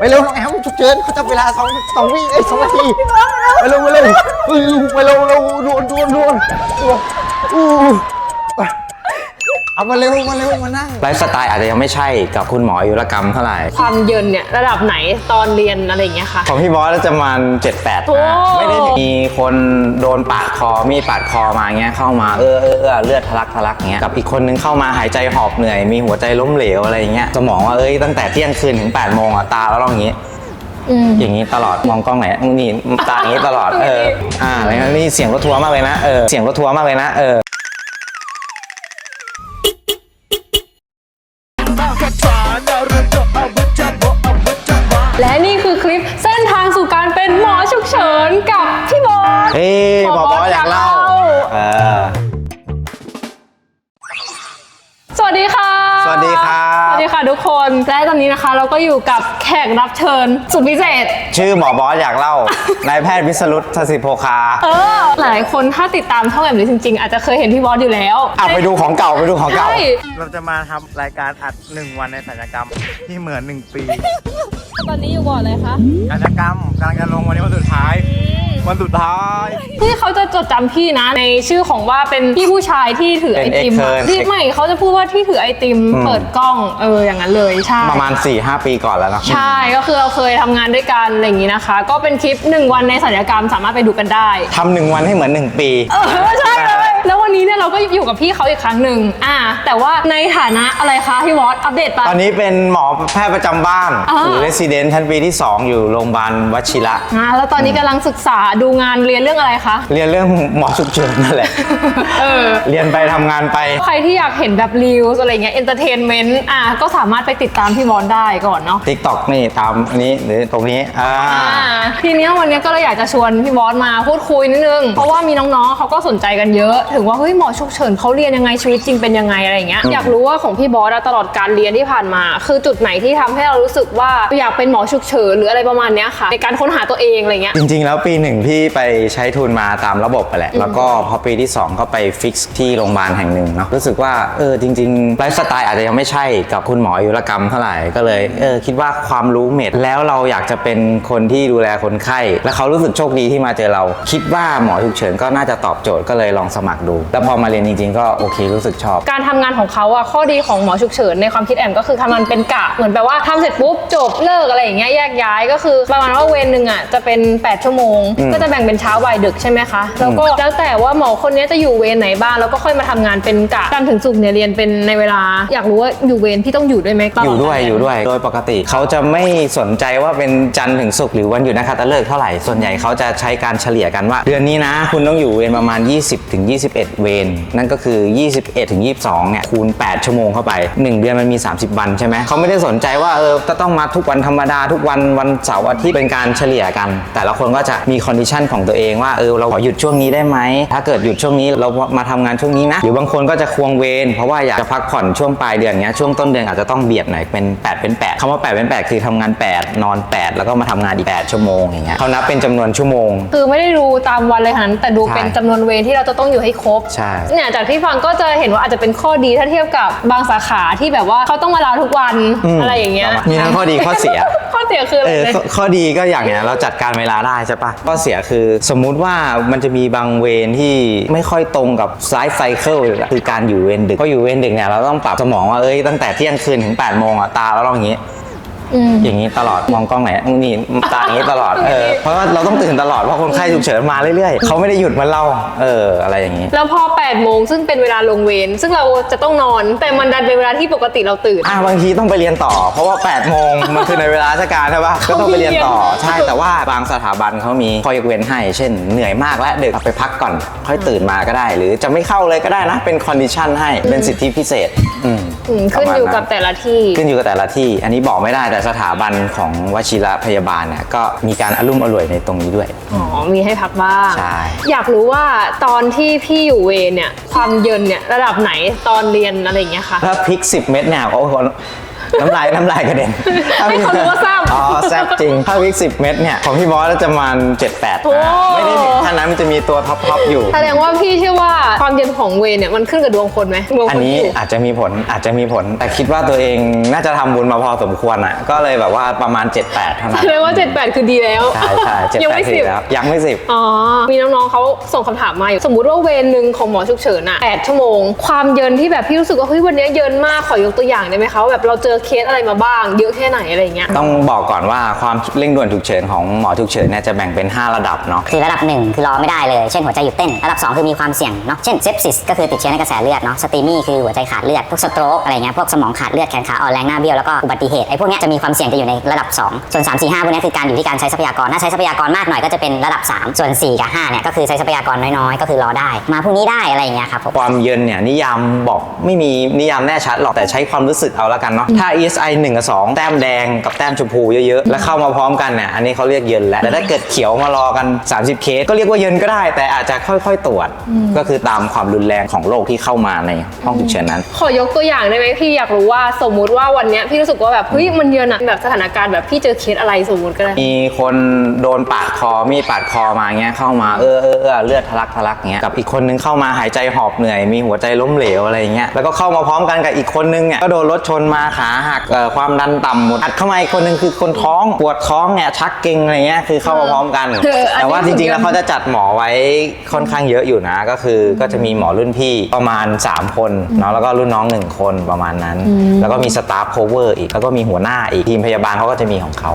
ไปเร็วน้องแอมฉุกเฉินเขาจับเวลาสองสองวิเอ้ยสองนาทีไปเร็วไปเร็วเออไปเร็วเร็วด่วนด่วนด่วนด่วนอู้ เอามาเร็วมาเร็วมานั่งไลฟ์สไตล์อาจจะยังไม่ใช่กับคุณหมออายุรกรรมเท่าไหร่ ความเยินเนี่ยระดับไหนตอนเรียนอะไรอย่างเงี้ยคะของพี่บอสจะประมาณเจ็ดแปดโอ้ ไม่ได้มีคนโดนปาดคอมีดปาดคอมาเงี้ยเข้ามาเออเออเออเลือดทะลักทะลักเงี้ยกับอีกคนนึงเข้ามาหายใจหอบเหนื่อย มีหัวใจล้มเหลวอะไรเงี้ยสมองว่าเอ้ยตั้งแต่เที่ยงคืนถึง8ปดโมงอะตาแล้วอย่างงี้ อืม อย่างนี้ตลอดมองกล้องไหนนี่ตาอย่างนี้ตลอดเอออ่าแล้วนี่เสียงรถทัวร์มากเลยนะเออเสียงรถทัวร์มากเลยนะเออ และตอนนี้นะคะเราก็อยู่กับแขกรับเชิญ สุดพิเศษ ชื่อหมอบอสอยากเล่า นายแพทย์วิสรุตทศิโพคาเออ หลายคนถ้าติดตามช่องแบบนี้จริง ๆ อาจจะเคยเห็นพี่บอสอยู่แล้วอะไปดูของเก่าไปดูของเก่า ใช่เราจะมาทำรายการอัดหนึ่งวันในสัญญกรรมที่เหมือนหนึ่งปีตอนนี้อยู่ก่อนเลยคะสัญญกรรมกำลังจะลงวันนี้วันสุดท้าย วันสุดท้ายที่เขาจะจดจำพี่นะในชื่อของว่าเป็นพี่ผู้ชายที่ถือไอเป็นติมอะ Extern ที่ไม่เขาจะพูดว่าที่ถือไอติมอืม เปิดกล้องเอออย่างนั้นเลยใช่ ประมาณ 4-5 ปีก่อนแล้วเนอะใช่ก็คือเราเคยทำงานด้วยกันอะไรอย่างนี้นะคะ ก็เป็นคลิป 1 วันในสัญญกรรมสามารถไปดูกันได้ ทำหนึ่งวันให้เหมือนหนึ่งปี เออใช่เลย แล้ววันนี้เนี่ยเราก็อยู่กับพี่เขาอีกครั้งหนึ่งอ่า แต่ว่าในฐานะอะไรคะพี่วอสอัปเดตไป ตอนนี้เป็นหมอแพทย์ประจำบ้านอ่า หรือ resident ชั้นปีที่ 2 อยู่โรงพยาบาลวชิระ อ่าแล้วตอนนี้กำลังศึกษาดูงานเรียนเรื่องอะไรคะ เรียนเรื่องหมอฉุกเฉินนั่นแหละ เออ เรียนไปทำงานไป ใครที่อยากเห็นแบบรีวส์อะไรเงี้ยเอนเตอร์เทนเมนต์อะก็สามารถไปติดตามพี่บอลได้ก่อนเนาะ TikTok นี่ตามอันนี้หรือตรงนี้ อ่า อ่าทีเนี้ยวันเนี้ยก็เลยอยากจะชวนพี่บอสมาพูดคุยนิดนึง เพราะว่ามีน้องๆเขาก็สนใจกันเยอะถึงว่าเฮ้ยหมอฉุกเฉินเขาเรียนยังไงชีวิตจริงเป็นยังไงอะไรเงี้ยอยากรู้ว่าของพี่บอสอะตลอดการเรียนที่ผ่านมา คือจุดไหนที่ทำให้เรารู้สึกว่าอยากเป็นหมอฉุกเฉินหรืออะไรประมาณเนี้ยค่ะ ในการค้นหาตัวเองอะไรเงี้ย จริงๆ แล้วปีหนึ่งพี่ไปใช้ทุนมาตามระบบไปแหละ แล้วก็พอปีที่ 2 ก็ไปฟิกซ์ที่โรงพยาบาลแห่งหนึ่งเนาะรู้สึกว่าเออจริงๆไลฟ์สไตล์อาจจะยังไม่ใช่กับคุณหมออายุรกรรมเท่าไหร่ก็เลยเออคิดว่าความรู้เม็ดแล้วเราอยากจะเป็นคนที่ดูแลคนไข้ และเขารู้สึกโชคดีที่มาเจอเรา คิดว่าหมอฉุกเฉินก็น่าจะตอบโจทย์ก็เลยลองสมัครดู แล้วพอมาเรียนจริง ๆ ก็โอเครู้สึกชอบ การทำงานของเขาอะข้อดีของหมอฉุกเฉินในความคิดแอมก็คือทำมันเป็นกะเหมือนแปลว่าทำเสร็จปุ๊บจบเลิกอะไรอย่างเงี้ยแยกย้ายก็คือประมาณว่าเวรหนึ่งอะจะเป็น 8 ชั่วโมง อืมก็จะแบ่งเป็นเช้าบ่ายดึกใช่ไหมคะแล้วก็แล้วแต่ว่าหมอคนนี้จะอยู่เวรไหนบ้างแล้วก็ค่อยมาทำงานเป็นกะจันทร์ถึงศุกร์เนี่ยเรียนเป็นในเวลา อยากรู้ว่าอยู่เวรพี่ต้องอยู่ด้วยไหมตลอยู่ด้วยการอเรีนยู่ด้วย โดยปกติเขาจะไม่สนใจว่าเป็นจันทร์ถึงศุกร์หรือวันหยุดนักขัตฤกษ์เท่าไหร่ ส่วนใหญ่เขาจะใช้การเฉลี่ยกันว่า เดือนนี้นะ คุณต้องอยู่เวรประมาณ 20ถึง21 เวรนั่นก็คือ 21ถึง22 เนี่ย คูณ 8 ชั่วโมงเข้าไป 1 เดือนมันมี 30 วันใช่ไหม เขาไม่ได้สนใจว่า เออจะต้องมาทุกวันธรรมดาทุกวันวันเสาร์อาทิตย์เป็นการเฉลี่ยกัน แต่ละคนก็จะมีคอนดิชันของตัวเองว่า เออ เราขอหยุดช่วงนี้ได้ไหม ถ้าเกิดหยุดช่วงนี้เรามาทำงานช่วงนี้นะ หรือบางคนก็จะควงเวรเพราะว่าอยากจะพักผ่อนช่วงปลายเดือนเงี้ยช่วงต้นเดือนอาจจะต้องเบียดหน่อยเป็น 8 เป็น 8คำว่า 8 เป็น 8 คือทำงาน 8 นอน 8 แล้วก็มาทำงานอีก 8 ชั่วโมงอย่างเงี้ยเขานับเป็นจำนวนชั่วโมง คือไม่ได้ดูตามวันเลยค่ะนั้นแต่ดูใช่เป็นจำนวนเวรที่เราจะต้องอยู่ให้ครบใช่ เนี่ยจากที่ฟังก็จะเห็นว่าอาจจะเป็นข้อดีถ้าเทียบกับบางสาขาที่แบบว่าเขาต้องมาลาทุกวันอืมอะไรอย่างเงี้ยมีทั้งข้อดีข้อเสีย ข้อเสียคืออะไรเออเลยข้อข้อดีก็อย่างเนี้ยเราจัดการเวลาได้ใช่ปะข้อเสียคือสมมุติว่ามันจะมีบางเวรที่ไม่ค่อยตรงกับไซส์ไซเคิลคือการอยู่เวรดึกพออยู่เวรดึกเนี่ยเราต้องปรับสมองว่าเอ้ยตั้งแต่เที่ยงคืนถึง8ปดโมงอะตาเราต้องอย่างงี้ อืมอย่างนี้ตลอดมองกล้องไหนนี่ตาอย่างนี้ตลอดเออเพราะว่าเราต้องตื่นตลอดเพราะคนไข้ฉุกเฉินมาเรื่อยๆเขาไม่ได้หยุดเหมาเล่าเอออะไรอย่างนี้ แล้วพอ8โมงซึ่งเป็นเวลาลงเวรซึ่งเราจะต้องนอน แต่มันดันเป็นเวลาที่ปกติเราตื่นอะบางทีต้องไปเรียนต่อ เพราะว่า8โมงมันคือในเวลาราชการใช่ปะก็ต้องไปเรียนต่อใช่แต่ว่าบางสถาบันเขามีคอยยกเว้นให้ เช่น เหนื่อยมากและดึกเอาไปพักก่อน ค่อยตื่นมาก็ได้ หรือจะไม่เข้าเลยก็ได้นะเป็นคอนดิชันให้เป็นสิทธิพิเศษอืม อืมขึ้นอยู่กับแต่ละที่ขึ้นอยู่กับแต่ละที่ อันนี้บอกไม่ได้แต่สถาบันของวชิระพยาบาลเนี่ยก็มีการอารมุ่มอร่วยในตรงนี้ด้วย อ๋อมีให้พักบ้างใช่ อยากรู้ว่าตอนที่พี่อยู่เวรเนี่ยความเย็นเนี่ยระดับไหนตอนเรียนอะไรอย่างเงี้ยคะถ้าพริก 10 เม็ดเนี่ยโอ้โห น้ำลายน้ำลายกระเด็นให้เขารู้ว่าแซ่บอ๋อแซ่บจริง ถ้าวิก10เม็ดเนี่ย ของพี่บอสจะประมาณ7 8โอ้ไม่ได้ถึงขนาดนั้นมันจะมีตัวท็อปทอปอยู่ แสดงว่าพี่เชื่อว่าความเย็นของเวย์เนี่ยมันขึ้นกับดวงคนไหมดวงอันคนนี้ที่อยู่อาจจะมีผลอาจจะมีผล แต่คิดว่าตัวเองน่าจะทำบุญมาพอสมควรอะ ก็เลยแบบว่าประมาณ 7 8เท่านั้นแสดงว่า 78 คือดีแล้วใช่ใช่เจ็ดยังแปไม่ดสิสิบแล้วยังไม่สิบอ๋อ มีน้องๆเขาส่งคำถามมาอยู่ สมมุติว่าเวรหนึ่งของหมอฉุกเฉินอะ8ชั่วโมง ความเยินที่แบบพี่รู้สึกว่าเฮ้ยวันนี้เยินมากขอยกตัวอย่างได้ไหมคะว่าแบบเราเจอเคสอะไรมาบ้าง เยอะแค่ไหนอะไรอย่างเงี้ย ต้องบอกก่อนว่าความเร่งด่วนฉุกเฉินของหมอฉุกเฉินเนี่ยจะแบ่งเป็น 5 ระดับเนาะคือระดับ 1 คือรอไม่ได้เลย เช่นหัวใจหยุดเต้น ระดับ 2 คือมีความเสี่ยงเนาะ เช่นเซปซิสก็คือติดเชื้อในกระแสเลือดเนาะ สตีมี่คือหัวใจขาดเลือด พวกสโตรกอะไรเงี้ย พวกสมองขาดเลือด แขนขาอ่อนแรงหน้าเบี้ยว แล้วก็อุบัติเหตุ ไอ้พวกเนี้ยจะมีความเสี่ยงจะอยู่ในระดับ 2 ส่วน 3 4 5พวกเนี้ยคือการอยู่ที่การใช้ทรัพยากร ถ้าใช้ทรัพยากรมากหน่อยก็จะเป็นระดับ 3 ส่วน 4 กับ 5 เนี่ยก็คือใช้ทรัพยากรน้อยๆ ก็คือรอได้ มาพรุ่งนี้ได้อะไรอย่างเงี้ยครับผมความเย็นเนี่ยนิยามบอกไม่มีนิยามแน่ชัดหรอกแต่ใช้ความรู้สึกเอาละกันเนาะถ้า ESI 1 กับ 2 แต้มแดงกับแต้มชมพูเยอะๆ แล้วเข้ามาพร้อมกันเนี่ย อันนี้เขาเรียกเย็นแล้ว แต่ถ้าเกิดเขียวมารอกัน 30 เคส ก็เรียกว่าเย็นก็ได้ แต่อาจจะค่อยๆ ตรวจ ก็คือตามความรุนแรงของโรคที่เข้ามาในห้องฉุกเฉินนั้น ขอยกตัวอย่างได้ไหมพี่อยากรู้ว่าสมมุติว่าวันเนี้ยพี่รู้สึกว่าแบบเฮ้ยมันเยินอะแบบสถานการณ์แบบพี่เจอเคสอะไรสมมุติก็ได้ มีคนโดนปาดคอมีดปาดคอมาเงี้ยเข้ามาเออเออเออเลือดทะลักทะลักเงี้ยกับอีกคนนึงเข้ามาหายใจหอบเหนื่อยมีหัวใจล้มเหลวอะไรเงี้ยแล้วก็เข้ามาพร้อมกันกับอีกคนนึงเนี่ยก็โดนรถชนมาขาหักเอ่อความดันต่ำหมดอัดเข้ามาอีกคนนึงคือคนท้องปวดท้องเนี่ยชักเกร็งอะไรเงี้ยคือเข้ามาพร้อมกันเอออันนี้แต่ว่าจริงๆแล้วเขาจะจัดหมอไว้ค่อนข้างเยอะอยู่นะ ก็คือก็จะมีหมอรุ่นพี่ประมาณ 3 คนเนาะแล้วก็รุ่นน้อง 1 คนประมาณนั้น แล้วก็มีสตาฟโคเวอร์อีกแล้วก็มีหัวหน้าอีกทีมพยาบาลเขาก็จะมีของเขา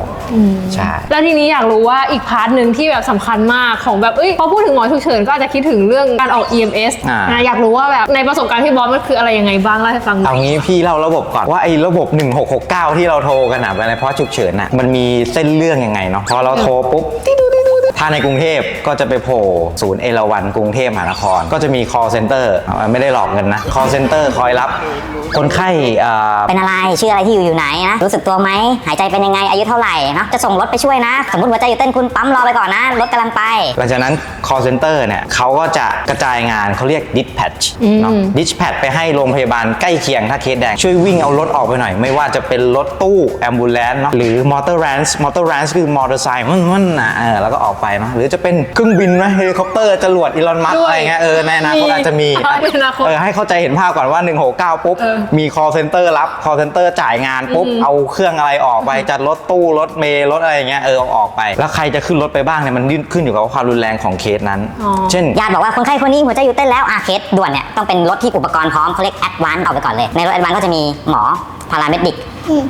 ใช่แล้วทีนี้อยากรู้ว่าอีกพาร์ทหนึ่งที่แบบสำคัญมากของแบบเอ้ยพอพูดถึงหมอฉุกเฉินก็อาจจะคิดถึงเรื่องการออก EMS อ่านะอยากรู้ว่าแบบในประสบการณ์พี่บอสมันคืออะไรยังไงบ้างเล่าให้ฟังหน่เอาอยงี้พี่เล่าระบบก่อนว่าไอ้ระบบ1669 ที่เราโทรกันอะในเพราะฉุกเฉินอะมันมีเส้นเรื่องยังไงเนาะพอเราโทรปุ๊บถ้าในกรุงเทพก็จะไปโผล่ศูนย์เอราวันกรุงเทพมหานคร ก็จะมี call center อ่าไม่ได้หลอกเงินนะ call center คอยรับ คนไข้อ่า เป็นอะไรชื่ออะไรที่อยู่อยู่ไหนนะรู้สึกตัวไหมหายใจเป็นยังไงอายุเท่าไหร่นะจะส่งรถไปช่วยนะ สมมติหัวใจหยุดเต้นคุณปั๊มรอไปก่อนนะ รถกำลังไป หลังจากนั้น call center เนี่ยเขาก็จะกระจายงานเขาเรียก dispatch เนาะ dispatch ไปให้โรงพยาบาลใกล้เคียงถ้าเคสแดงช่วยวิ่งเอารถออกไปหน่อยไม่ว่าจะเป็นรถตู้ ambulance เนาะหรือ motor rans motor rans คือมอเตอร์ไซค์มันมันนะเออแล้วก็ออกไปเนาะหรือจะเป็นเครื่องบินนะเฮลิคอปเตอร์จรวดอีลอนมัสด้วยอะไรเงี้ยเออในอนาคตมีอาจจะมีเออในอนาคตเออให้เข้าใจเห็นภาพก่อนว่า 169 ปุ๊บเออมี call center รับ call center จ่ายงานปุ๊บ เอาเครื่องอะไรออกไปจัดรถตู้รถเมล์รถอะไรอย่างเงี้ยเออเอาออกไป แล้วใครจะขึ้นรถไปบ้างเนี่ยมันขึ้นอยู่กับความรุนแรงของเคสนั้นอ๋อเช่นญาติบอกว่าคนไข้คนนี้หัวใจหยุดเต้นแล้วอาเคสด่วนเนี่ยต้องเป็นรถที่อุปกรณ์พร้อมเขาเรียกแอดวานซ์เอาไปก่อนเลยในรถแอดวานซ์ก็จะมีหมอพาราเมดิก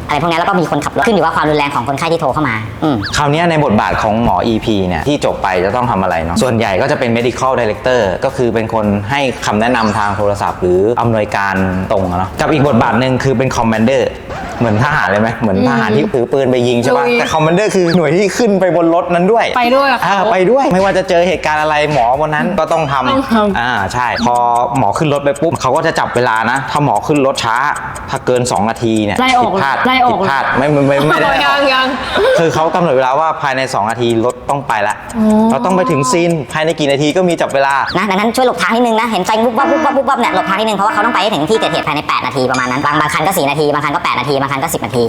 อะไรพวกนี้แล้วก็มีคนขับรถขึ้นอยู่ว่าความรุนแรงของคนไข้ที่โทรเข้ามาอืม คราวเนี้ยในบทบาทของหมอ EP เนี่ยที่จบไปจะต้องทำอะไรเนาะส่วนใหญ่ก็จะเป็น medical director ก็คือเป็นคนให้คำแนะนำทางโทรศัพท์ หรืออำนวยการตรงอะเนาะกับอีกบทบาทหนึ่งคือเป็น commander เหมือนทหารเลยไหมเหมือนทหารที่ถือปืนไปยิงใช่ปะลุย แต่ commander คือหน่วยที่ขึ้นไปบนรถนั้นด้วย ไปด้วยกับเขาอ่าไปด้วยไม่ว่าจะเจอเหตุการณ์อะไรหมอบนนั้นก็ต้องทต้องทำำอ่าใช่ พอหมอขึ้นรถไปปุ๊บเขาก็จะจับเวลานะ ถ้าหมอขึ้นรถช้า ถ้าเกิน 2 นาทีเนี่ยไล่ออกผิดพลาดไล่ออก ผิดพลาดไม่ไม่ไม่ไม่ได้ ยังยัง คือเขากำหนดเวลาว่าภายใน 2 นาทีรถต้องไปละอ๋อเราต้องไปถึงซีนภายในกี่นาทีก็มีจับเวลา นะดังนั้นช่วยหลบทางนิดนึงนะ เห็นไฟวุบวับวุบวับวุบวับเนี่ยหลบทางนิดนึงเพราะว่าเขาต้องไปให้ถึงที่เกิดเหตุภายใน 8 นาทีประมาณนั้น บางบางคันก็ 4 นาที บางคันก็ 8 นาที บางคันก็ 10 นาที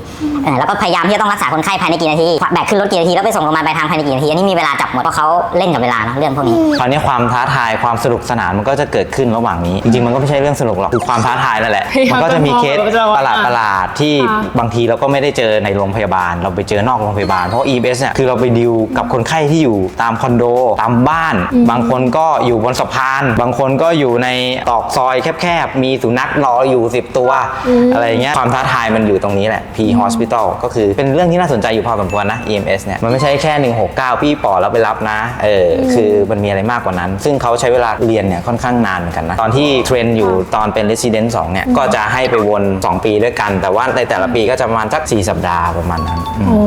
เออแล้วก็พยายามที่จะต้องรักษาคนไข้ภายในกี่นาทีแบกขึ้นรถกี่นาทีแล้วไปส่งโรงพยาบาลปลายทางภายในกี่นาทีอันนี้มีเวลาจับหมดเพราะเขาเล่นกับเวลาเนอะเรื่องพวกนี้ คราวนี้ความท้าทายความสนุกสนานมันก็จะเกิดขึ้นระหว่างนี้ จริงๆมันก็ไม่ใช่เรื่องสนุกหรอกคือความท้าทายนั่นแหละพยายามมันก็จะมีเคสจะมองประหลาดประหลาดๆที่ค่ะบางทีเราก็ไม่ได้เจอในโรงพยาบาล เราไปเจอนอกโรงพยาบาลเพราะ EBS เนี่ยคือเราไปดิวกับคนไข้ที่อยู่ตามคอนโด ตามบ้าน บางคนก็อยู่บนสะพาน บางคนก็อยู่ในตอกซอยแคบๆ มีสุนัขรออยู่ 10 ตัว อะไรเงี้ยความท้าทายมันอยู่ตรงนี้แหละ P Hospital ก็คือเป็นเรื่องที่น่าสนใจอยู่พอสมควรนะ EMS เนี่ยมันไม่ใช่แค่ 169 พี่ปอแล้วไปรับนะเอออคือมันมีอะไรมากกว่านั้น ซึ่งเขาใช้เวลาเรียนเนี่ยค่อนข้างนานเหมือนกันนะตอนที่เทรนอยู่ตอนเป็น Resident 2เนี่ยก็จะให้ไปวน 2 ปีด้วยกัน แต่ว่าในแต่ละปีก็จะประมาณสัก4สัปดาห์ประมาณนั้นอืม อ๋อ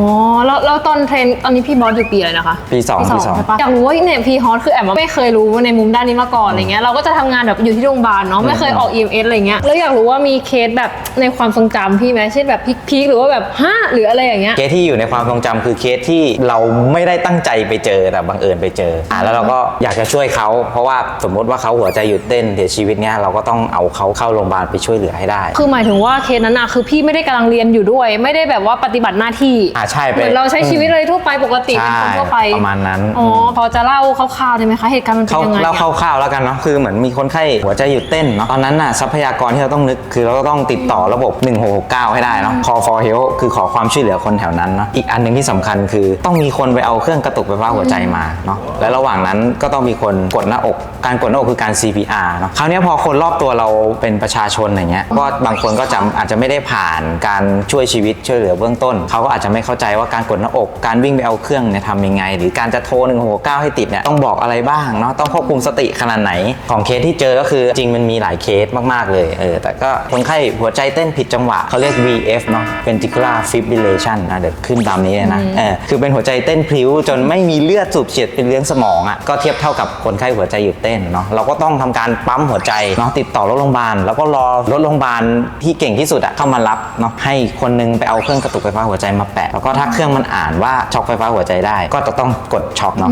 แล้วแล้วตอนเทรนตอนนี้พี่บอสอยู่ปีอะไรนะคะปีสองปีสอง ใช่ปะอยากรู้ว่าเนี่ยพีฮอตคือแอบว่าไม่เคยรู้ในมุมด้านนี้มาก่อนอะไรเงี้ยเราก็จะทำงานแบบอยู่ที่โรงพยาบาลเนาะไม่เคยออก EMS อะไรเงี้ยแล้วอยากรู้ว่ามีเคสแบบในความทรงจำพี่ไหมเช่นแบบพีคๆหรือว่าแบบห้าหรืออะไรอย่างเงี้ย เคสที่อยู่ในความทรงจำคือเคสที่เราไม่ได้ตั้งใจไปเจอแต่บังเอิญไปเจออะแล้วเราก็อยากจะช่วยเขา เพราะว่าสมมติว่าเขาหัวใจหยุดเต้นเสียชีวิตเนี่ยเราก็ต้องเอาเขาเข้าโรงพยาบาลไปช่วยเหลือให้ได้ คือหมายถึงว่าเคสนั้นอะคือพี่ไม่ได้กำลังเรียนอยู่ด้วย ไม่ได้แบบว่าปฏิบัติหน้าที่อ่าใช่ช่ไปเหมือนเราใช้ชีวิตอะไรทั่วไปปกติเป็นใช่คนทั่วไปประมาณนั้นอ๋อพอจะเล่าคร่าวๆได้ไหมคะเหตุการณ์มันเป็นเขายังไงเล่าอะคร่าวๆแล้วกันเนาะคือเหมือนมีคนไข้หัวใจหยุดเต้นเนาะตอนนั้นน่ะทรัพยากรที่เราต้องนึกคือเราก็ต้องติดต่อระบบ 1669 ให้ได้เนาะ call for help คือขอความช่วยเหลือคนแถวนั้นเนาะอีกอันหนึ่งที่สำคัญคือต้องมีคนไปเอาเครื่องกระตุกไฟฟ้าหัวใจมาเนาะและระหว่างนั้นก็ต้องมีคนกดหน้าอกการกดหน้าอกคือการ CPR เนาะคราวเนี้ยพอคนรอบตัวเราเป็นประชาชนอย่างเงี้ยก็บางคนก็จะอาจจะไม่ได้ผ่านการช่วยชีวิตช่วยเหลือเบื้องต้น เขาก็อาจจะไม่เข้าใจว่าการกดหน้าอก การวิ่งไปเอาเครื่องเนี่ยทำยังไง หรือการจะโทร169ให้ติดเนี่ยต้องบอกอะไรบ้างเนาะต้องควบคุมสติขนาดไหน ของเคสที่เจอก็คือจริงมันมีหลายเคสมากๆเลยเออแต่ก็คนไข้หัวใจเต้นผิดจังหวะเขาเรียก VF เนาะ ventricular fibrillation นะเดี๋ยวขึ้นตามนี้เลยนะเออคือเป็นหัวใจเต้นพลิ้วจนไม่มีเลือดสูบฉีดเป็นเลี้ยงสมองอะก็เทียบเท่ากับคนไข้หัวใจหยุดเต้นเนาะเราก็ต้องทำการปั๊มหัวใจเนาะติดต่อรถโรงพยาบาลแล้วก็รอรถโรงพยาบาลที่เก่งที่สุดอะเข้ามารับเนาะให้คนนึงไปเอาเครื่องกระตุกไฟฟ้าหัวใจมาแปะ แล้วก็ถ้าเครื่องมันอ่านว่าช็อคไฟฟ้าหัวใจได้ ก็จะต้องกดช็อคเนาะ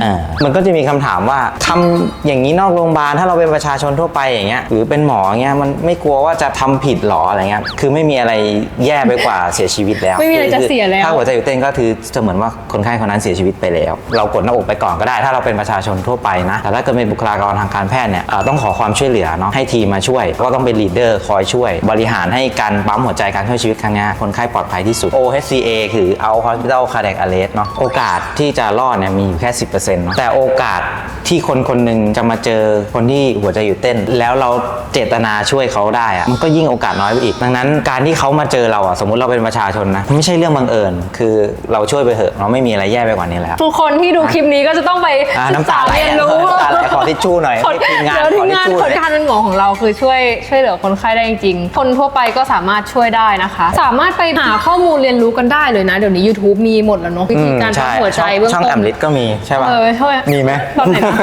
เออมันก็จะมีคำถามว่าทำอย่างนี้นอกโรงพยาบาลถ้าเราเป็นประชาชนทั่วไปอย่างเงี้ยหรือเป็นหมออย่างเงี้ยมันไม่กลัวว่าจะทำผิดหรออะไรเงี้ยคือไม่มีอะไรแย่ไปกว่าเสียชีวิตแล้วไม่มีอะไรจะเสียแล้วถ้าหัวใจหยุดเต้นก็คือเสมือนว่าคนไข้คนนั้นเสียชีวิตไปแล้ว เรากดหน้าอกไปก่อนก็ได้ ถ้าเราเป็นประชาชนทั่วไปนะแต่ถ้าเกิดเป็นบุคลากรทางการแพทย์เนี่ยเอ่อต้องขอความช่วยเหลือเนาะให้ทีมมาช่วย ก็ต้องเป็นลีดเดอร์คอยช่วย บริหารให้การปั๊มหัวใจการช่วยชีวิตครั้งเนี้ยคนไข้ปลอดภัยที่สุด OHCA คือ Out Hospital Cardiac Arrest เนาะโอกาสที่จะรอดเนี่ยมีอยู่แค่ 10%เนาะแต่โอกาสที่คนคนหนึ่งจะมาเจอคนที่หัวใจหยุดเต้น แล้วเราเจตนาช่วยเขาได้อะมันก็ยิ่งโอกาสน้อยไปอีก ดังนั้นการที่เขามาเจอเราอะสมมุติเราเป็นประชาชนนะไม่ใช่เรื่องบังเอิญ คือเราช่วยไปเถอะเราไม่มีอะไรแย่ไปกว่านี้แล้ว ทุกคนที่ดูคลิปนี้ก็จะต้องไปอ่าศึกน้ำตาษาไหลเรียนรู้น้ำตาไหลขอทิชชู่หน่อยผลทีมงานเดี๋ยวทีมงานขอทิชชู่ผลการเป็นหมอของเราคือช่วยช่วยเหลือคนไข้ได้จริงๆคนทั่วไปก็สามารถช่วยได้นะคะสามารถไปหาข้อมูลเรียนรู้กันได้เลยนะ เดี๋ยวนี้ YouTube มีหมดแล้วเนาะวิธีการใช่ปั๊มหัวใจเบื้องช่องต้แอนมลิสก็มีใช่ป่ะเออใช่มีไหมตอนไหนนะ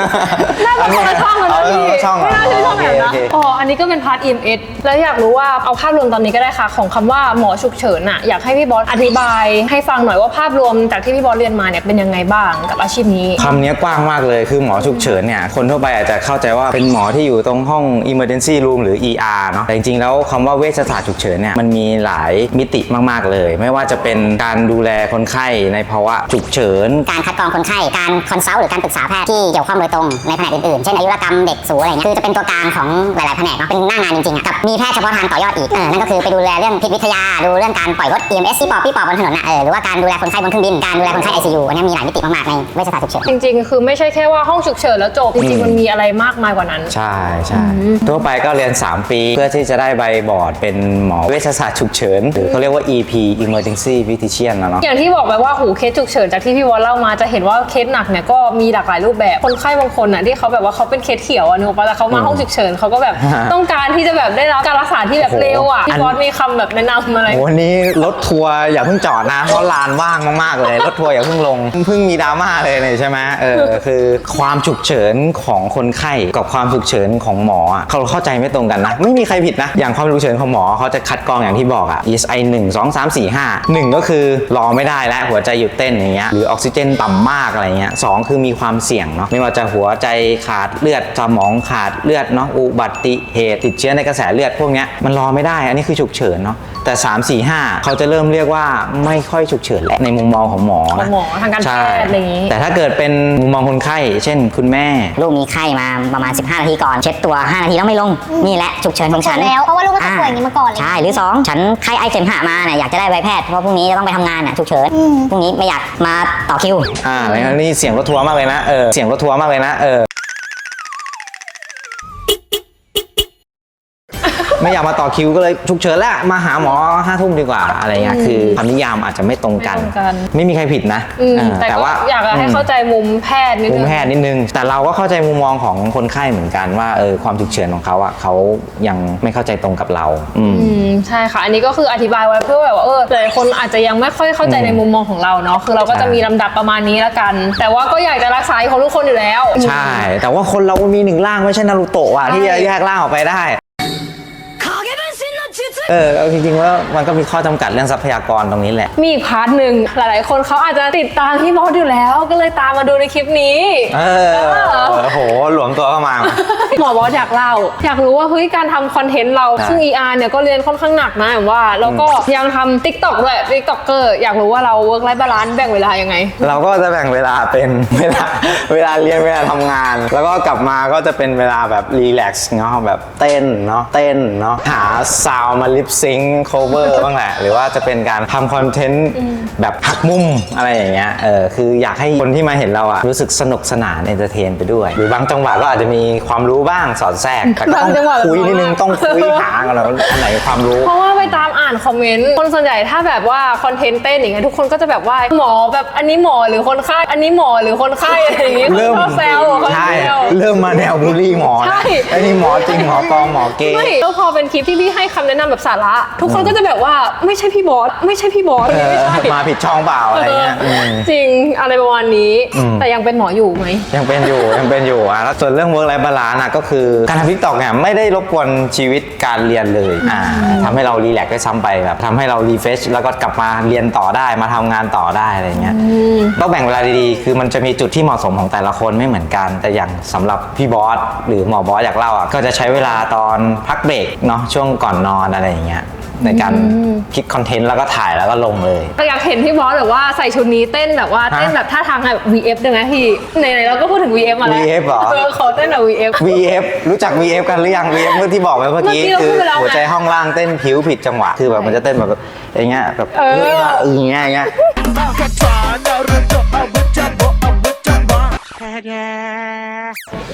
น่าจะคนละช่องกันนะเอพี่อช่องไม่น่าใช่ช่องแอมโอนะเคโอเคอ๋ออันนี้ก็เป็นพาร์ท EMS แล้วอยากรู้ว่าเอาภาพรวมตอนนี้ก็ได้ค่ะ ของคำว่าหมอฉุกเฉินอะอยากให้พี่บอสอธิบายให้ฟังหน่อยว่าภาพรวมจากที่พี่บอสเรียนมาเนี่ยเป็นยังไงบ้างกับอาชีพนี้คำนี้กว้างมากเลยคือหมอฉุกเฉินเนี่ยคนทั่วไปอาจจะเข้าใจว่าเป็นหมอที่อยู่ตรงห้อง emergency room หรือ ER เนาะแต่จริงๆแล้วคำว่าเวชศาสตร์ฉุกเฉินเนี่ยมันมีหลายมิติมาก ๆ เลย ไม่ว่าจะเป็นการดูแลคนไข้ในภาวะฉุกเฉิน การคัดกรองคนไข้ การคอนซัลท์หรือการปรึกษาแพทย์ที่เกี่ยวข้องโดยตรงในแผนกอื่นๆ เช่นอายุรกรรมเด็กสูอะไรเงี้ยคือจะเป็นตัวกลางของหลายๆแผนกเนาะเป็นหน้างานจริงๆอะกับมีแพทย์เฉพาะทางต่อยอดอีกเออนั่นก็คือไปดูแลเรื่องพิษวิทยาดูเรื่องการปล่อยรถ EMS ที่ปอบพี่ปอบบนถนนอะเออหรือว่าการดูแลคนไข้บนเครื่องบินการดูแลคนไข้ ICU อันเนี้ยมีหลายมิติมากๆในเวชศาสตร์ฉุกเฉิน จริงๆ คือไม่ใช่แค่ว่าห้องฉุกเฉินแล้วจบ จริงๆ มันมีอะไรมากมายกว่านั้น ใช่ใช่ทั่วไปก็เรียน 3 ปีเพื่อที่จะได้ใบบอร์ดเป็นหมอเวชศาสตร์ฉุกเฉินหรือเขาเรียกว่า EP Emergency Physician นะเนาะ อย่างที่บอกไปว่าหูเคสฉุกเฉินจากที่พี่วอลเล่ามาจะเห็นว่าเคสหนักเนี่ยก็มีหลากหลายรูปแบบคนไข้บางคนน่ะที่เขาแบบว่าเขาเป็นเคสเขียวอะนึกออกปะแต่เขามาห้องฉุกเฉินเขาก็แบบฮะต้องการที่จะแบบได้รับการรักษาที่แบบโอ้โหเร็วอะอัพี่นบอสมีคำแบบแนะนำอะไรโอ้วันนี้รถทัวร์อย่าเพิ่งจอดนะ เพราะลานว่างมากๆเลย รถทัวร์อย่าเพิ่งลงเพิ่งมีดราม่าเลยเนี่ยใช่ไหมเออคือความฉุกเฉินของคนไข้กับความฉุกเฉินของหมออะเขาเข้าใจไม่ตรงกันนะ ไม่มีใครผิดนะ อย่างความฉุกเฉินของหมอเขาจะคัดกรองอย่างที่บอกอะ ESI 1 2 3 4 5 1 ก็คือรอไม่ได้แล้วหัวใจหยุดเต้นอย่างเงี้ยหรือออกซิเจนต่ำมากอะไรเงี้ยสองคือมีความเสี่ยงเนาะไม่ว่าจะหัวใจขาดเลือดสมองขาดเลือดเนาะอุบัติเหตุติดเชื้อในกระแสเลือดพวกเนี้ยมันรอไม่ได้ อันนี้คือฉุกเฉินเนาะ แต่ 3 4 5 เขาจะเริ่มเรียกว่าไม่ค่อยฉุกเฉินแล้วในมุมมองของหมอขอนะงหมอทางการแพใช่ทย์อะไรอย่างงี้ แต่ถ้าเกิดเป็นมุมมองคนไข้ เช่นคุณแม่ ลูกมีไข้มาประมาณ 15 นาทีก่อน เช็ดตัว 5 นาทีแล้วไม่ลง นี่แหละฉุกเฉินของฉันแล้วเพราะว่าลูกก็จะป่วยอย่างนี้มาก่อนเลยใช่หรือ 2 ฉันไข้ไอเสมหะมาเนี่ยอยากจะได้ใบแพทย์เพราะพรุ่งนี้จะต้องไปทำงานน่ะฉุกเฉินพรุ่งนี้ไม่อยากมาต่อคิวอ่าแล้วนี่เสียงรถทัวร์มากเลยนะเออเสียงรถทัวร์มากเลยนะเออ ไม่อยากมาต่อคิวก็เลยฉุกเฉินแล้วมาหาหมอห้าทุ่มดีกว่าอะไรเงี้ยคือคำนิยามอาจจะไม่ตรงกัน ไม่มีใครผิดนะอืแต่ว่าอยากให้เข้าใจมุมแพทย์นิดนึมง แพทย์นิดนึง แต่เราก็เข้าใจมุมมองของคนไข้เหมือนกันว่าเออความฉุกเฉินของเขาอะเขายังไม่เข้าใจตรงกับเราอืมใช่ค่ะ อันนี้ก็คืออธิบายไว้เพื่อแบบว่าเออหลายคนอาจจะยังไม่ค่อยเข้าใจในมุมมองของเราเนาะคือเราก็จะมีลำดับประมาณนี้ละกัน แต่ว่าก็อยากจะรักษาของทุกคนอยู่แล้ว ใช่ แต่ว่าคนเรามีหนึ่งร่างไม่ใช่นารูโตะอะที่จะแยกร่างออกไปได้ เออเอาจริงๆว่ามันก็มีข้อจำกัดเรื่องทรัพยากรตรงนี้แหละ มีอีกพาร์ทหนึ่งหลายๆ คนเขาอาจจะติดตามพี่บอสอยู่แล้ว ก็เลยตามมาดูในคลิปนี้ เออโอ้โหหลวมตัวเข้ามา หมอบอสอยากเล่า อยากรู้ว่าเฮ้ยการทำคอนเทนต์เราใช่ซึ่ง ER เนี่ยก็เรียนค่อนข้างหนักนะแบบว่า แล้วก็ยังทำ TikTok ด้วย TikToker อยากรู้ว่าเรา work life balance แบ่งเวลายังไง เราก็จะแบ่งเวลาเป็นเวลาเวลาเรียนเวลาทำงาน แล้วก็กลับมาก็จะเป็นเวลาแบบรีแลกซ์เนาะแบบเต้นเนาะเต้นเนาะหาซาวมาลิปซิงค์โคเวอร์บ้างแหละ หรือว่าจะเป็นการทำคอนเทนต์แบบหักมุมอะไรอย่างเงี้ยเออคืออยากให้คนที่มาเห็นเราอะรู้สึกสนุกสนานเอนเตอร์เทนไปด้วย หรือบางจังหวะก็อาจจะมีความรู้บ้างสอดแทรกแต่ก็บางจังหวะต้องคุยนิดนึงต้องคุยหากันแล้วอันไหนความรู้ เพราะว่าไปตาม อ่านคอมเมนต์คนส่วนใหญ่ถ้าแบบว่าคอนเทนต์เต้นอย่างเงี้ยทุกคนก็จะแบบว่าหมอแบบอันนี้หมอหรือคนไข้อันนี้หมอหรือคนไข้อะไรอย่างงี้เริ่มชอบแซวคนใช่แซว เริ่มมาแนวบูลลี่หมอใช่ นะไอ้นี่หมอจริงหมอปลอมหมอเกย์ไม่แล้วพอเป็นคลิปที่พี่ให้คำแนะนำแบบสาระ ทุกคนก็จะแบบว่าไม่ใช่พี่บอสไม่ใช่พี่บอสเออไม่ใช่มาผิดช่องเปล่าอะไรเงี้ยเออมจริงอะไรประมาณนี้แต่ยังเป็นหมออยู่ไหม ยังเป็นอยู่ ยังเป็นอยู่อะแล้วส่วนเรื่อง work life balance อะก็คือการทำทิกตอกเนี่ยไม่ได้รบกวนชีวิตการเรียนเลยอ่าทำให้เรารีแลกซ์ได้ซ้ำไปแบบทำให้เรารีเฟชแล้วก็กลับมาเรียนต่อได้มาทำงานต่อได้อะไรเงี้ยต้องแบ่งเวลาดีๆ คือมันจะมีจุดที่เหมาะสมของแต่ละคนไม่เหมือนกัน แต่อย่างสำหรับพี่บอสหรือหมอบอสอยากเล่าอะก็จะใช้เวลาตอนพักเบรกเนาะช่วงก่อนนอนอะไรอย่างเงี้ย ในการคิดคอนเทนต์แล้วก็ถ่ายแล้วก็ลงเลยอยากเห็นพี่บอสแบบว่าใส่ชุดนี้เต้นแบบว่าฮะเต้นแบบท่าทางแบบ VF ได้ไหมพี่ไหนๆเราก็พูดถึง VF มาแล้ว VF เหรอเออขอเต้นแบบ VF VF รู้จัก VF กันหรือยัง VF เมื่อที่บอกไปเมื่อกี้เมื่อกี้เราคือพูดไปแล้วไงหัวใจห้องล่างเต้นผิวผิดจังหวะคือแบบมันจะเต้นแบบอย่างเงี้ยแบบเออเอออย่างเงี้ยอย่างเงี้ย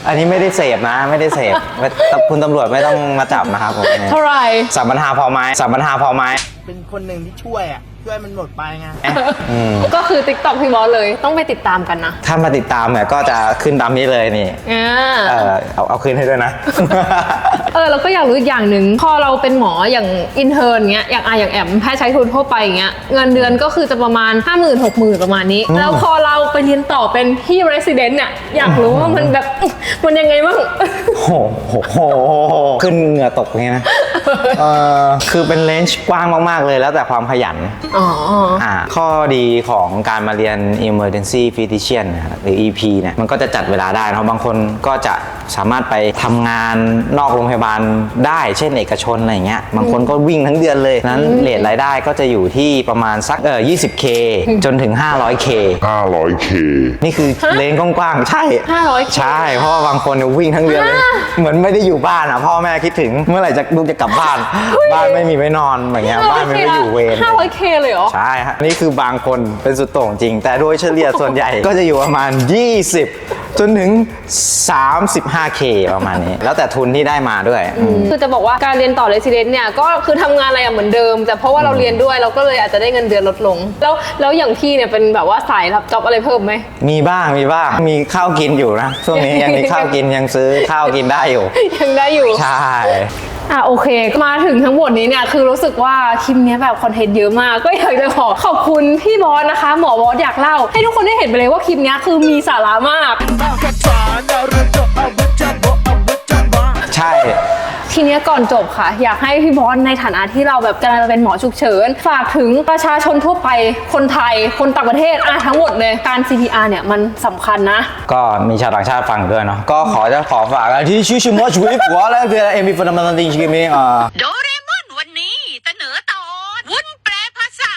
อันนี้ไม่ได้เสพนะ ไม่ได้เสพไม่คุณตำรวจไม่ต้องมาจับนะครับผมเท่าไหร่สัมปัญหาพอไหมสัมปัญหาพอไหมเป็นคนหนึ่งที่ช่วยอะ ช่วยมันหมดไปไง อืมก็คือ TikTok พี่บอสเลยต้องไปติดตามกันนะถ้ามาติดตามเนี่ยก็จะขึ้นตามนี้เลยนี่ อ่า เออเอาเอาขึ้นให้ด้วยนะ เออแล้วก็อยากรู้อีกอย่างหนึ่งพอเราเป็นหมออย่างอินเทอร์เงี้ยอย่างอาอย่างแอมแพทย์ใช้ทุนทั่วไปอย่างเงี้ยเงินเดือนก็คือจะประมาณ 5 0 0 0 0 6 0 0 0 0ประมาณนี้แล้วพอเราไปเรียนต่อเป็นที่ resident เนี่ยอยากรู้ว่ามันแบบ มันยังไงบ้าง โอ้โหโหโหขึ้นเหงื่อตกอย่างเงี้ยนะ เออคือเป็นเลนจ์กว้างมาก ๆ เลยแล้วแต่ความขยันอ๋ออ่าข้อดีของการมาเรียน emergency physician นะครับหรือ EP เนี่ยมันก็จะจัดเวลาได้เนอะบางคนก็จะสามารถไปทำงานนอกโรงพยาบาลได้ เช่นเอกชนอะไรอย่างเงี้ยบางคนก็วิ่งทั้งเดือนเลยนั้นเรทรายได้ก็จะอยู่ที่ประมาณสักเออ 20k จนถึง 500k 500k นี่คือเลนกว้างๆใช่ 500K ใช่ เพราะว่าบางคนเนี่ยวิ่งทั้งเดือนเลย เหมือนไม่ได้อยู่บ้านอะพ่อแม่คิดถึงเมื่อไหร่จะลูกจะกลับบ้าน บ้านไม่มีไว้นอนอย่างเงี้ยบ้านไม่ได้อยู่เวร 500k เลยเหรอ ใช่ฮะนี่คือบางคนเป็นสุดโต่งจริง แต่โดยเฉลี่ยส่วนใหญ่ ก็จะอยู่ประมาณ 20 จนถึง 35k ประมาณนี้ แล้วแต่ทุนที่ได้มาด้วยอืม คือจะบอกว่าการเรียนต่อ resident เนี่ยก็คือทำงานอะไรอะเหมือนเดิม แต่เพราะว่าเราเรียนด้วยเราก็เลยอาจจะได้เงินเดือนลดลง แล้วแล้วอย่างพี่เนี่ยเป็นแบบว่าสายรับจ็อบอะไรเพิ่มไหม มีบ้างมีบ้างมีข้าวกินอยู่นะช่วงนี้ยังมีข้าวกินยังซื้อข้าวกินได้อยู่ ยังได้อยู่ ใช่ อะโอเค มาถึงทั้งหมดนี้เนี่ยคือรู้สึกว่าคลิปเนี้ยแบบคอนเทนต์เยอะมากก็อยากจะขอขอบคุณพี่บอสนะคะ หมอบอสอยากเล่า ให้ทุกคนได้เห็นไปเลยว่าคลิปเนี้ยคือมีสาระมาก ใช่ ทีนี้ก่อนจบค่ะ อยากให้พี่บอสในฐานะที่เราแบบกำลังจะเป็นหมอฉุกเฉิน ฝากถึงประชาชนทั่วไปคนไทย คนต่างประเทศอะทั้งหมดเลยการ CPR เนี่ยมันสำคัญนะ ก็มีชาวต่างชาติฟังด้วยเนาะก็ขอจะขอฝากที่ชื่อชิมอชวิฟหัวและเพื่อเอ็มบีฟันดัมตันติงชิมิอ่าวันนี้เสนอตอนวุ้นแปลภาษา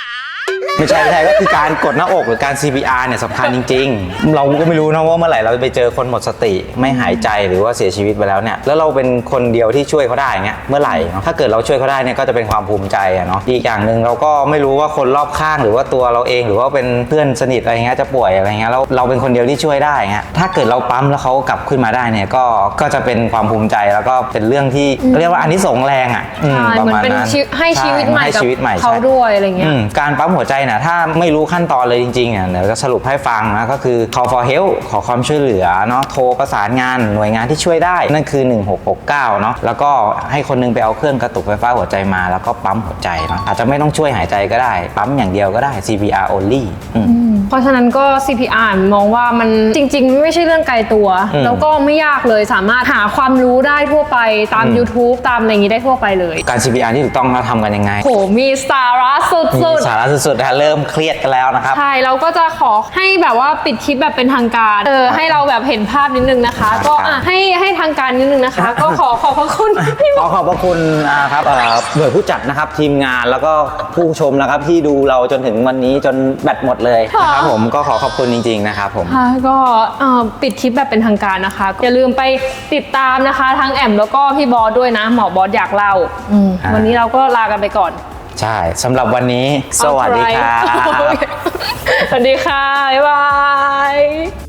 ไม่ใช่ไม่ใช่ก็คือการกดหน้าอกหรือการ CPR เนี่ยสำคัญจริง ๆ เราก็ไม่รู้นะว่าเมื่อไหร่เราจะไปเจอคนหมดสติไม่หายใจหรือว่าเสียชีวิตไปแล้วเนี่ยแล้วเราเป็นคนเดียวที่ช่วยเขาได้เงี้ยเมื่อไหร่เนาะถ้าเกิดเราช่วยเขาได้เนี่ยก็จะเป็นความภูมิใจอะเนาะอีกอย่างหนึ่งเราก็ไม่รู้ว่าคนรอบข้างหรือว่าตัวเราเองหรือว่าเป็นเพื่อนสนิทอะไรเงี้ยจะป่วยอะไรเงี้ยแล้วเราเป็นคนเดียวที่ช่วยได้เงี้ยถ้าเกิดเราปั๊มแล้วเขากลับขึ้นมาได้เนี่ยก็ก็จะเป็นความภูมิใจแล้วก็เป็นเรื่องที่เรียกว่าอันนี้สงส์แรงอะอืมใช่ประเหมือนมาณเป็นนั้นชีวิตให้ชีวิตใหม่ให้กับชีวิตใหม่เขาใช่ด้วยอะไรเงี้ย อืมการปั๊มหัวใจนะถ้าไม่รู้ขั้นตอนเลยจริงๆอะเดี๋ยวจะสรุปให้ฟังนะก็คือ call for help ขอความช่วยเหลือเนาะโทรประสานงานหน่วยงานที่ช่วยได้ นั่นคือ 1669เนาะแล้วก็ให้คนนึงไปเอาเครื่องกระตุกไฟฟ้าหัวใจมา แล้วก็ปั๊มหัวใจเนาะอาจจะไม่ต้องช่วยหายใจก็ได้ ปั๊มอย่างเดียวก็ได้ CPR only อืมเพราะฉะนั้นก็ CPR มองว่ามันจริง ๆ ไม่ใช่เรื่องไกลตัวอืมแล้วก็ไม่ยากเลยสามารถหาความรู้ได้ทั่วไปตามอืม YouTube ตามอะไรอย่างนี้ได้ทั่วไปเลย การ CPR ที่ถูกต้องเราทำกันยังไงโหมีสาระสุมีดสาระสุดๆนะฮะเริ่มเครียดกันแล้วนะครับๆใช่เราก็จะขอให้แบบว่าปิดคลิปแบบเป็นทางการ เออให้เราแบบเห็นภาพนิดนึงนะคะครับก็อะให้ให้ทางการนิดนึงนะคะ ก็ขอขอบพระคุณพี่ขอขอบพระคุณอ่าครับเอ่อหน่วยผู้จัดนะครับทีมงานแล้วก็ผู้ชมนะครับที่ดูเราจนถึงวันนี้จนแบตหมดเลยนะครับผมก็ขอขอบคุณจริง ๆ นะครับผม ค่ะก็เอ่อปิดคลิปแบบเป็นทางการนะคะอย่าลืมไปติดตามนะคะทั้งแอมแล้วก็พี่บอสด้วยนะหมอบอสอยากเล่าอืมอ่า วันนี้เราก็ลากันไปก่อน ใช่สำหรับวันนี้ สวัสดีครับ สวัสดีค่ะ บ๊ายบาย